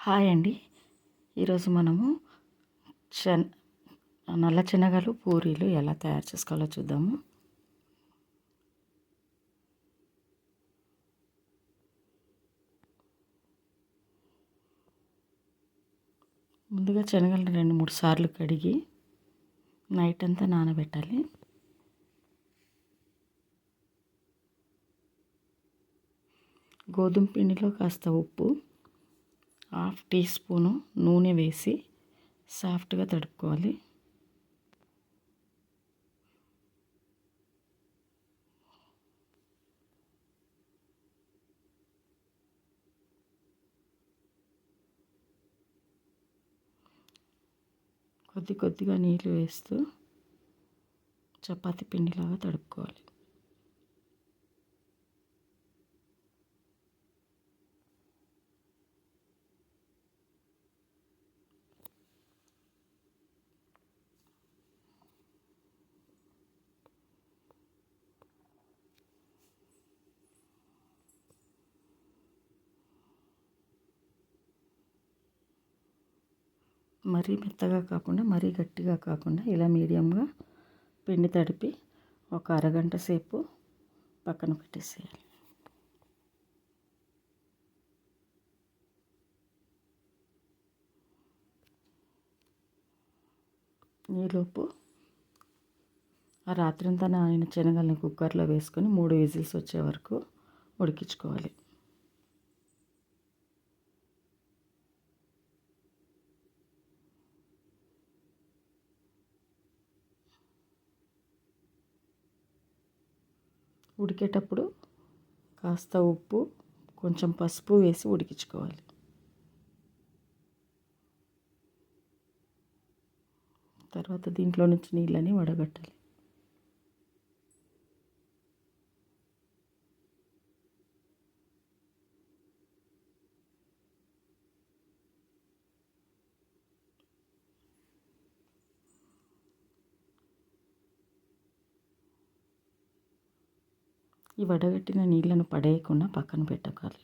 Hi అండి. ఈరోజు మనము చెన్ నల్ల శనగలు పూరీలు ఎలా తయారు చేసుకోవాలో చూద్దాము. ముందుగా శనగలు రెండు మూడు సార్లు కడిగి నైట్ అంతా నానబెట్టాలి. గోధుమ పిండిలో కాస్త ఉప్పు హాఫ్ టీ స్పూను నూనె వేసి సాఫ్ట్గా తడుపుకోవాలి. కొద్ది కొద్దిగా నీళ్ళు వేస్తూ చపాతి పిండిలాగా తడుపుకోవాలి. మరీ మెత్తగా కాకుండా మరీ గట్టిగా కాకుండా ఇలా మీడియంగా పిండి తడిపి ఒక అరగంట సేపు పక్కన పెట్టేసేయాలి. ఈలోపు ఆ రాత్రంతా నానిన శనగల్ని కుక్కర్లో వేసుకొని మూడు విజిల్స్ వచ్చే వరకు ఉడికించుకోవాలి. ఉడికేటప్పుడు కాస్త ఉప్పు కొంచెం పసుపు వేసి ఉడికించుకోవాలి. తర్వాత దీంట్లో నుంచి నీళ్ళని వడగట్టాలి. ఈ వడగట్టిన నీళ్ళను పడేయకుండా పక్కన పెట్టుకోవాలి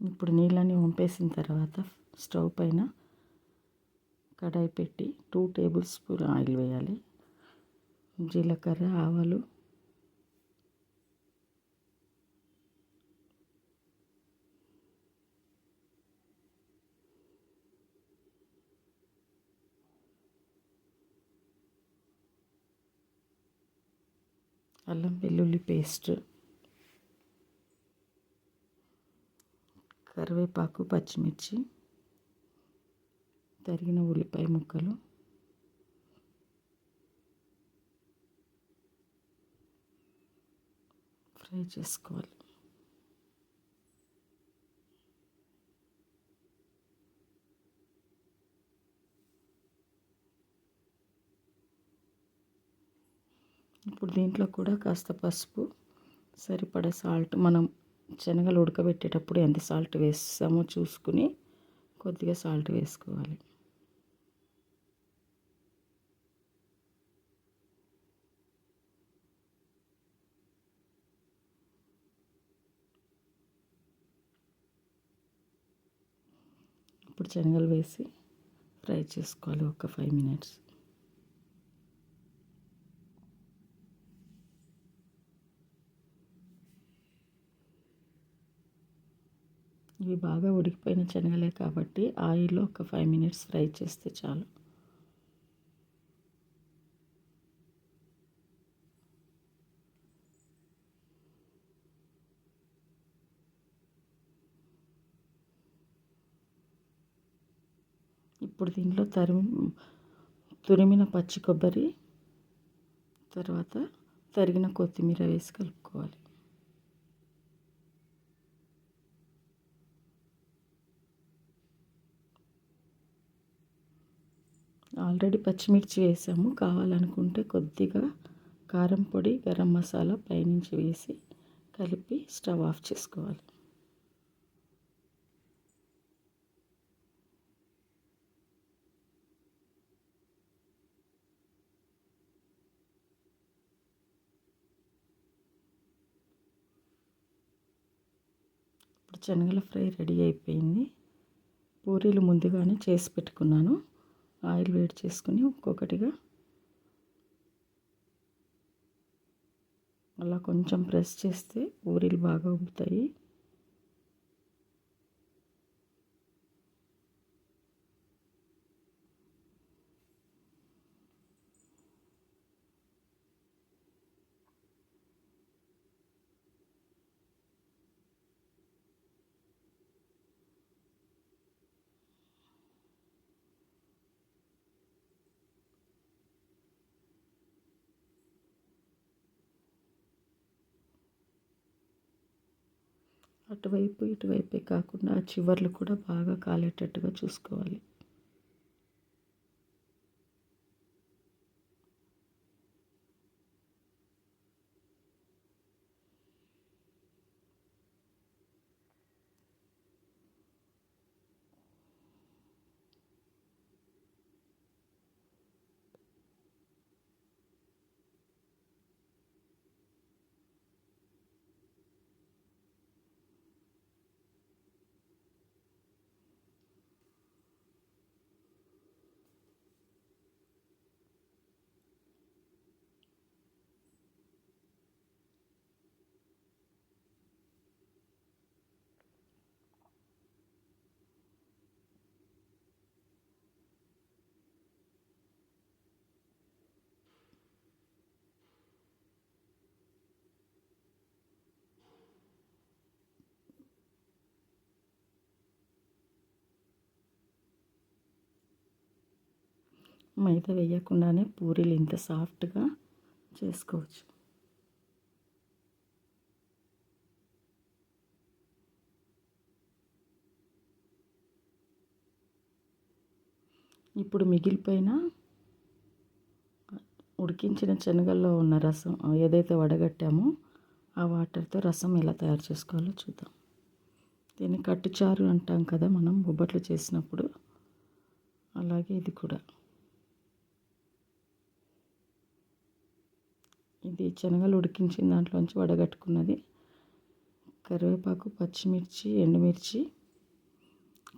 ఇప్పుడు నీళ్ళని వంపేసిన తర్వాత స్టవ్ పైన కడాయి పెట్టి టూ టేబుల్ స్పూన్ ఆయిల్ వేయాలి. జీలకర్ర ఆవాలు అల్లం వెల్లుల్లి పేస్ట్ కరివేపాకు పచ్చిమిర్చి తరిగిన ఉల్లిపాయ ముక్కలు ఫ్రై చేసుకోవాలి. ఇప్పుడు దీంట్లో కూడా కాస్త పసుపు సరిపడ సాల్ట్ మనం శనగలు ఉడకబెట్టేటప్పుడు ఎంత సాల్ట్ వేస్తామో చూసుకుని కొద్దిగా సాల్ట్ వేసుకోవాలి. ఇప్పుడు శనగలు వేసి ఫ్రై చేసుకోవాలి ఒక ఫైవ్ మినిట్స్. ఇవి బాగా ఉడికిపోయిన శనగలే కాబట్టి ఆయిల్లో ఒక ఫైవ్ మినిట్స్ ఫ్రై చేస్తే చాలు. ఇప్పుడు దీంట్లో తరిమి తురిమిన పచ్చి కొబ్బరి తర్వాత తరిగిన కొత్తిమీర వేసి కలుపుకోవాలి. ఆల్రెడీ పచ్చిమిర్చి వేసాము. కావాలనుకుంటే కొద్దిగా కారం పొడి గరం మసాలా పైనుంచి వేసి కలిపి స్టవ్ ఆఫ్ చేసుకోవాలి. ఇప్పుడు శనగల ఫ్రై రెడీ అయిపోయింది. పూరీలు ముందుగానే చేసి పెట్టుకున్నాను. ఆయిల్ వేడి చేసుకుని ఒక్కొక్కటిగా అలా కొంచెం ప్రెస్ చేస్తే ఊరిలు బాగా ఉబ్బుతాయి. అటువైపు ఇటువైపే కాకుండా ఆ చివర్లు కూడా బాగా కాలేటట్టుగా చూసుకోవాలి. మైదా వేయకుండానే పూరీలు ఇంత సాఫ్ట్గా చేసుకోవచ్చు. ఇప్పుడు మిగిలిపోయిన ఉడికించిన శనగల్లో ఉన్న రసం ఏదైతే వడగట్టామో ఆ వాటర్తో రసం ఎలా తయారు చేసుకోవాలో చూద్దాం. దీన్ని కట్టుచారు అంటాం కదా మనం బొబ్బట్లు చేసినప్పుడు. అలాగే ఇది కూడా. ఇది శనగలు ఉడికించిన దాంట్లోంచి వడగట్టుకున్నది. కరివేపాకు పచ్చిమిర్చి ఎండుమిర్చి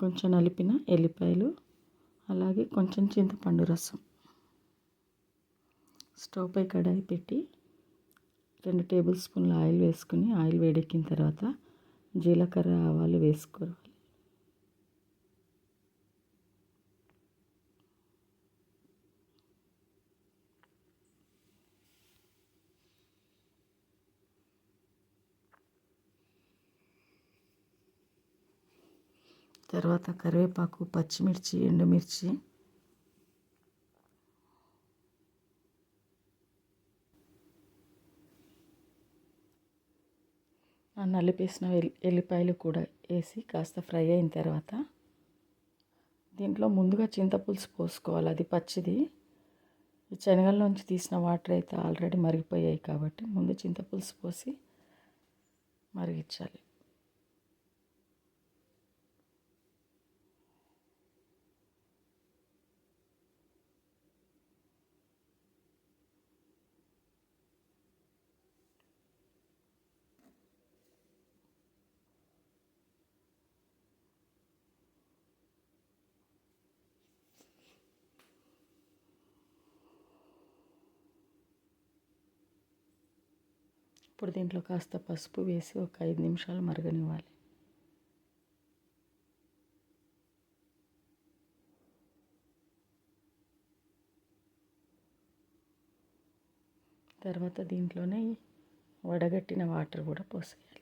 కొంచెం నలిపిన ఎల్లిపాయలు అలాగే కొంచెం చింతపండు రసం. స్టవ్ పై కడాయి పెట్టి రెండు టేబుల్ స్పూన్ల ఆయిల్ వేసుకుని ఆయిల్ వేడెక్కిన తర్వాత జీలకర్ర ఆవాలు వేసుకోవాలి. తర్వాత కరివేపాకు పచ్చిమిర్చి ఎండుమిర్చి. నలిపేసిన ఎల్లిపాయలు కూడా వేసి కాస్త ఫ్రై అయిన తర్వాత దీంట్లో ముందుగా చింతపులుసు పోసుకోవాలి అది పచ్చిది. ఈ శనగల్లోంచి తీసిన వాటర్ అయితే ఆల్రెడీ మరిగిపోయాయి కాబట్టి ముందు చింతపులుసు పోసి మరిగించాలి. ఇప్పుడు దీంట్లో కాస్త పసుపు వేసి ఒక ఐదు నిమిషాలు మరగనివ్వాలి. తర్వాత దీంట్లోనే వడగట్టిన వాటర్ కూడా పోసేయాలి.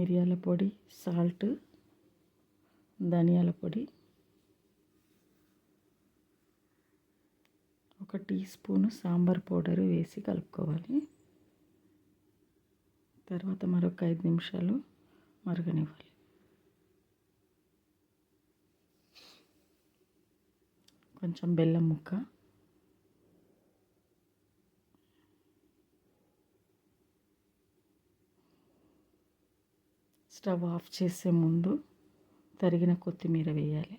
మిరియాల పొడి సాల్ట్ ధనియాల పొడి ఒక టీ స్పూను సాంబార్ పౌడర్ వేసి కలుపుకోవాలి. తర్వాత మరొక ఐదు నిమిషాలు మరగనివ్వాలి. కొంచెం బెల్లం ముక్క స్టవ్ ఆఫ్ చేసే ముందు తరిగిన కొత్తిమీర వేయాలి.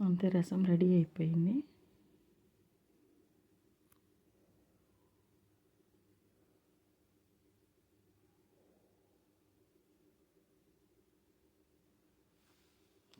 అంతే రసం రెడీ అయిపోయింది.